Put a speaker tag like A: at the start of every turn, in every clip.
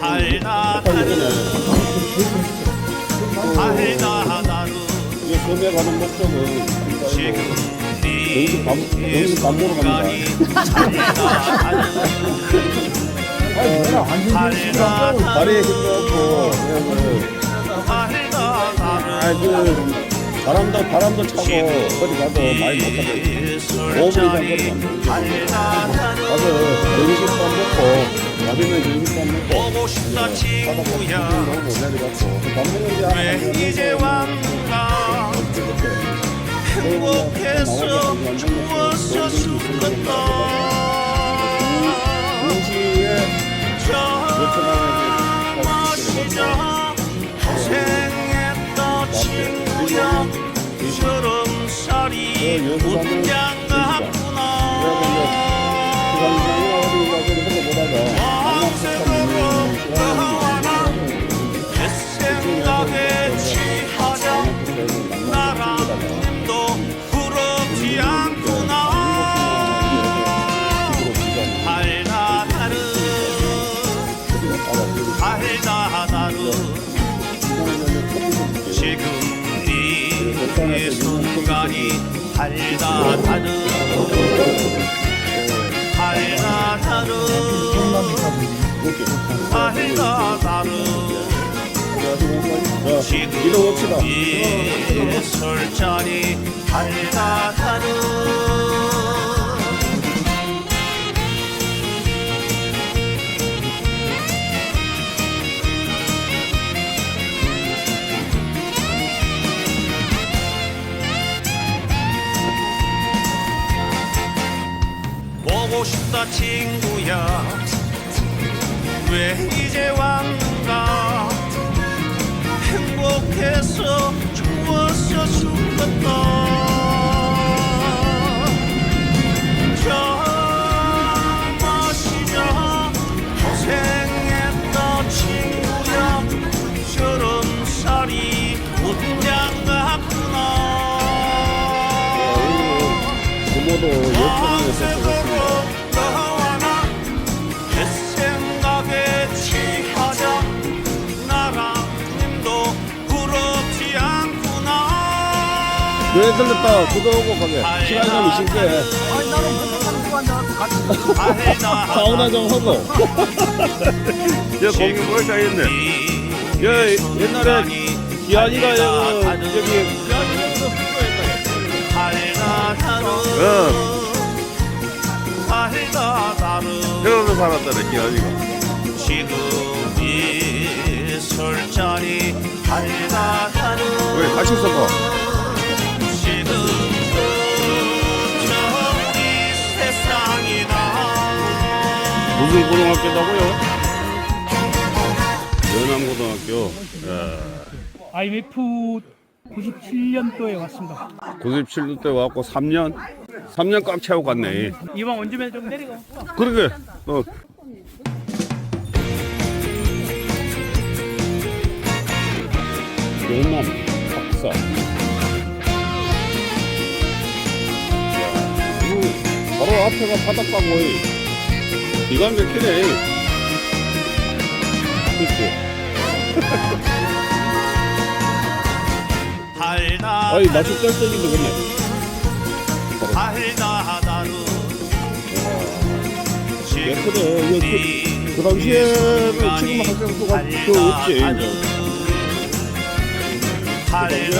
A: 내야 돼.
B: 달다 다루
A: 이게 섬에 가는 목적은
B: 지금
A: 밥, 여기서 밥 먹으러 갑니다.
B: 달다
A: 다리에 힘도 없고, 그냥
B: 달다 다루
A: 아그 바람도 바람도 차고 어디 가도 많이 못 가요.
B: 술자리 달다 다루
A: 가서 점심밥 먹고 가면 점심밥 먹고
B: 보고 싶다 친구야.
A: 구경 오고 내려가고 밥 먹는
B: 데왜 이제 왔나? 행복해서 좋아서 죽었다
A: 동시에
B: 저 마시자. 고생했다 친구야. 저런 살이 문장 다르 지금 이 순간이 달다 다르 달다 다르 지금
A: 이동 옵시다.
B: 이 술자리 달다 다르 보고 싶다 친구야 왜? 이제 왔는가. 행복해서 좋아서 죽었다.
A: 부모도 역전에 네 들렸다 구독하고 가게 시간 좀 있을게 사우나 좀 하고. 야 공기 뭘다 했네. 야 옛날에 기한이가 여기 여기서 살았다네 기한이가.
B: 지금
A: 이왜 같이 있어 무슨 고등학교다고요? 연암고등학교 예.
C: IMF 97년도에 왔습니다.
A: 97년 때 와갖고 3년 3년 꽉 채우고 갔네
C: 이왕 원주면 좀 내리고.
A: 그러게 어. 연남 박사 야, 이거 바로 앞에가 바닷가 거 의 기가 막히네. 그치?
B: 달다
A: 아이 맛이 쩔쩔인데 그네. 예쁘네. 이거 그, 그 당시에는 지금 학생수가 그 없지.
B: 달다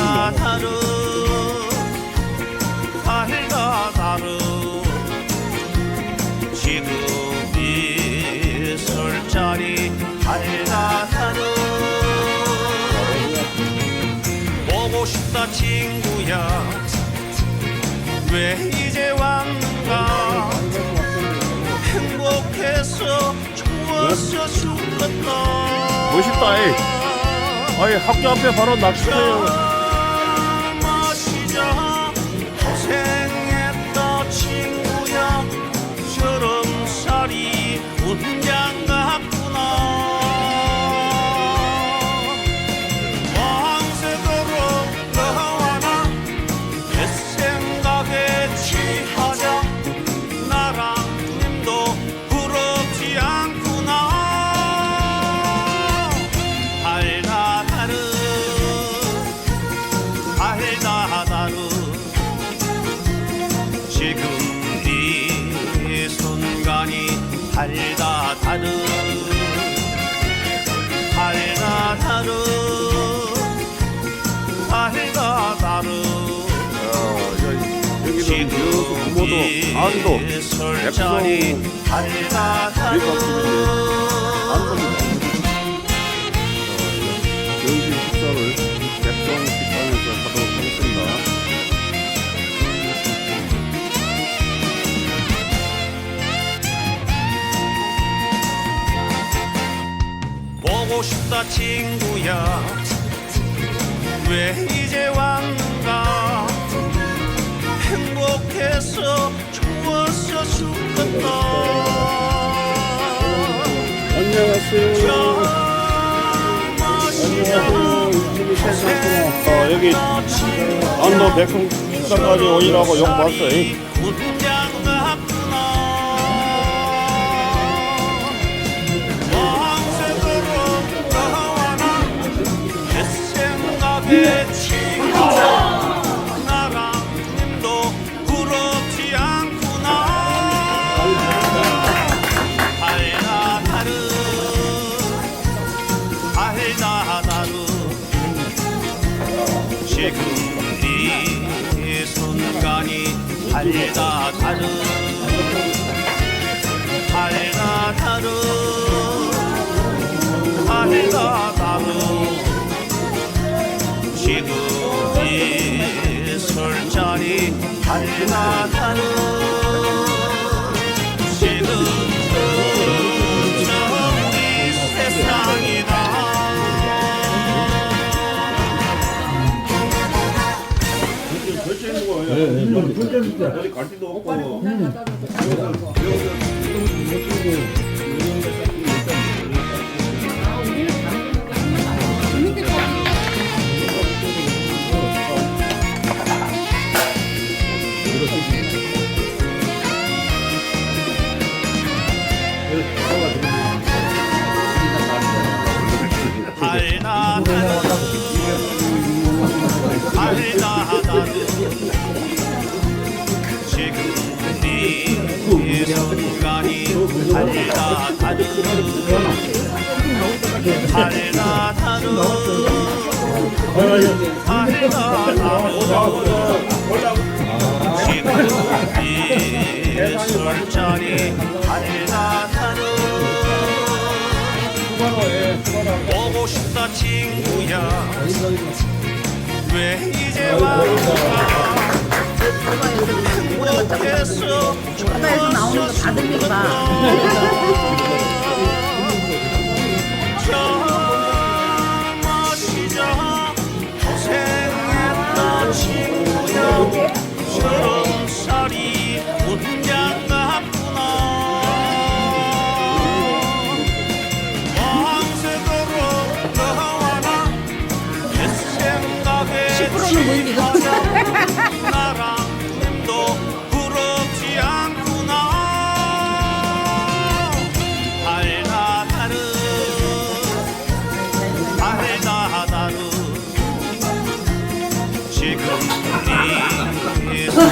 B: 다 달다 다르 보고 싶다 친구야. 왜 이제 왔는가? 행복해서 좋아서 죽었다
A: 멋있다 이. 아이 학교 앞에 바로 낚시터요 여수 부모도
B: 이
A: 안도
B: 다른
A: 안도입니다. 여기 식사를 백성 식당에서 하도록 하겠습니다.
B: 보고 싶다 친구야 왜 이제 왔는가 행복해서 좋았어 죽겠다
A: 안녕하세요. 어, 여기 안도 백성 식당까지 오이라고 욕 봤어요.
B: 군장 같구 지금 이 순간이 달다 다른 달다 다른 달다 다른 지금 이 술자리 달다 다른
A: 어디 갈 데도 없고.
B: 달 달다 달다 달다 달다 달다 달다 지금 이 술자리 달다 달다 보고 싶다 친구야 왜 이제 왔는가 행복해서
D: 바다에서 나오는 거다 들린다.
B: 이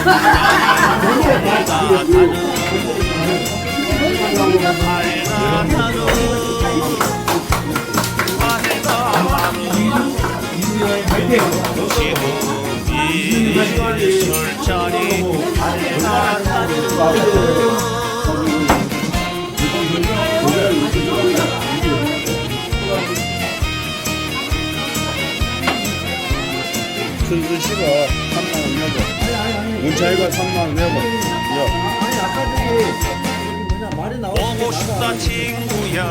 B: 순간이 달다 다른 달다 다른 지금 이 술자리 달다 다른
A: 순수 씨가 3만 원 내고. 문차이가 3만 원 내고. 야,
B: 보고 싶다 친구야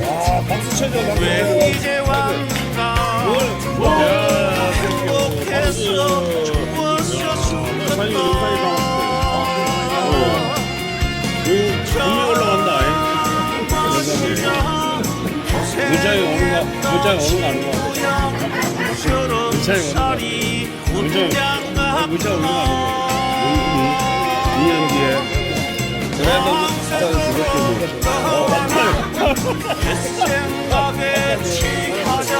A: 아, 박수 쳐줘. 박수.
B: 왜 이제 왔는가 행복해서 좋았어
A: 사장님 인사해
B: 죽겠다
A: 분명 올라간다. 문자에 오는 거, 문자에 오는 거 아는 거. 문자에 오는 거. 문자에, 문자에 오는 거 아는 거. 2년 뒤에. 그래도 받아서 죽었겠네.
B: 내 생각에 취하자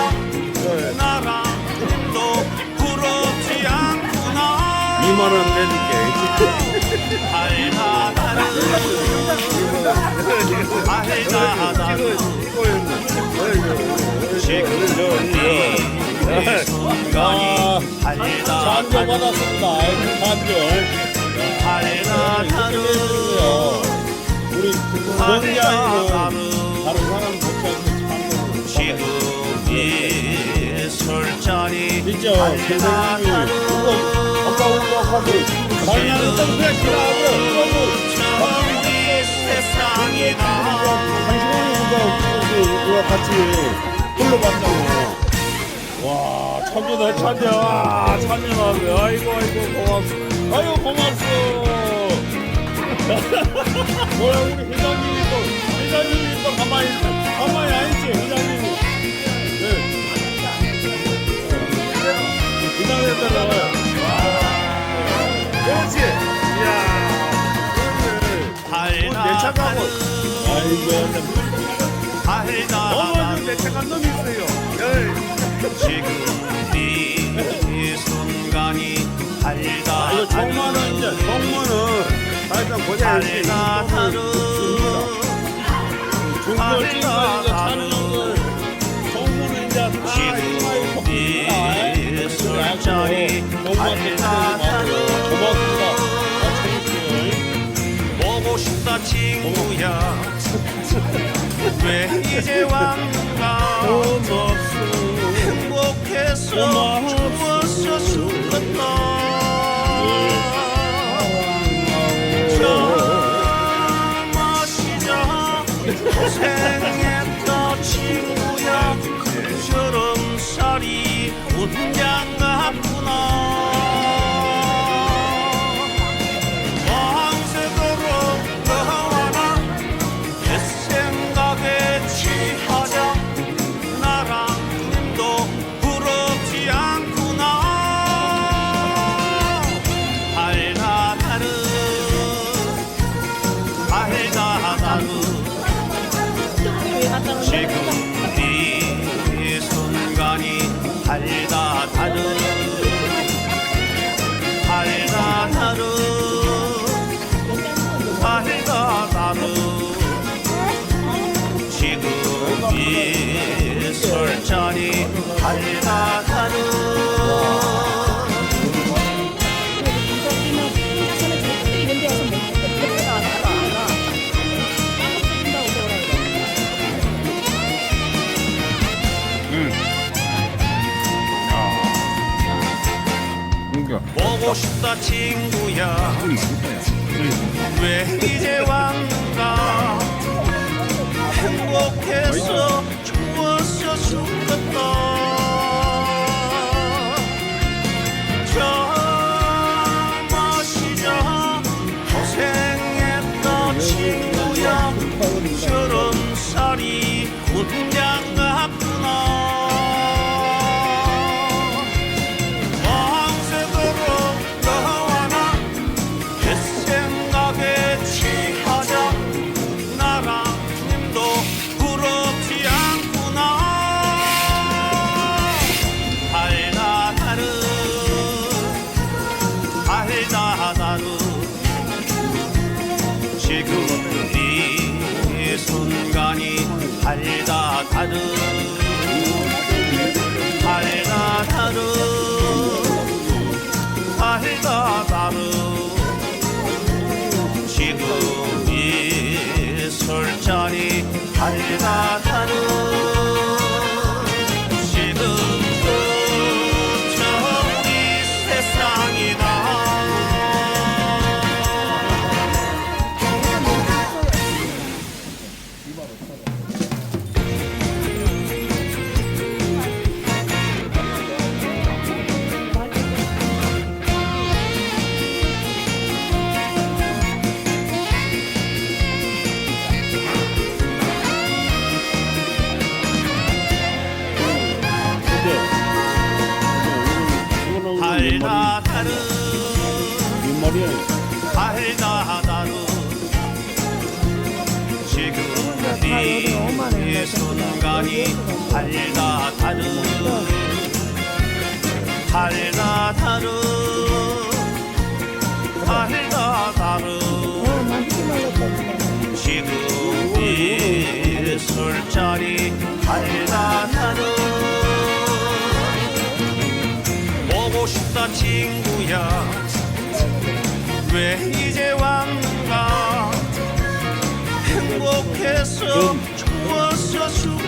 B: 나랑 또 부럽지 않구나
A: 2만 원 내줄게. 찬조
B: 다르
A: 받았습니다.
B: 다르
A: 우리
B: 달다
A: 아니고 다른 사람 진짜
B: 달다
A: 선생님이 그거 아까 올라가서 말나는 땡볕 지나고
B: 저기 세상
A: 이거 같이 불러봤잖아. 와, 참여다, 참여. 와, 참여하고. 아이고, 아이고, 고맙소. 아이고, 고맙소. 뭐야, 우리 회장님이 또, 회장님이 또 가만히, 있- 가만히 안 있지, 회장님이. 네. 회장님들은. 와. 그렇지. 이야. 그래.
B: 달다
A: 내 차가고.
B: 다르
A: 아이고, 내 착한 놈이 있어요. 예.
B: 지금 이 순간이 달다
A: 아, 이거 정만은 이제 정만은 사실상 고생했지.
B: 달다 다르
A: 중도 찍고 이제 차는 걸 정문은 이제 다
B: 지금 이 술잔이 달다. 보고 싶다 친구야. 왜 이제 왔나 행복해서 좋았어 죽었다 저 마시자 고생했 지금 이 순간이 달다 다르 달다 다르 달다 다르 지금 이 술잔이 달다 다르 친구야. 왜 달다 다른 달다 다른 달다 다른 지금 이 술자리 달다 다른 보고 싶다 친구야 왜 이제 왔는가? 행복해서 음, 좋았어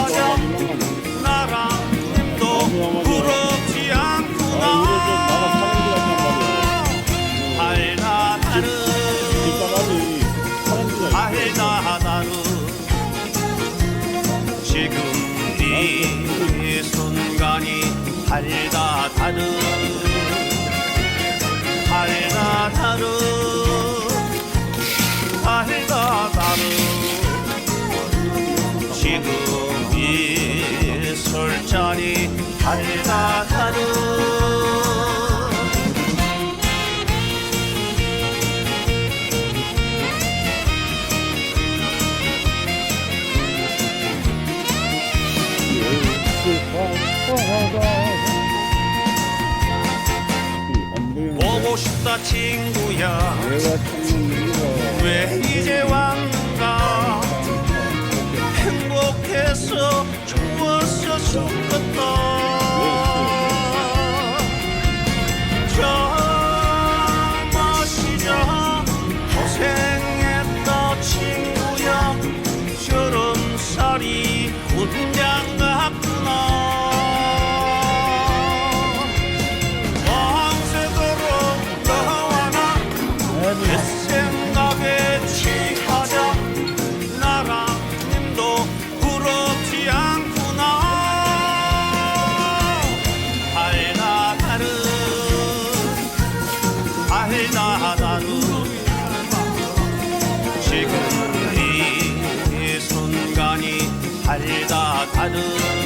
B: 달다 다른. 달다 다른. 달다 다른. 지금 이 술잔이 달다 Adhanu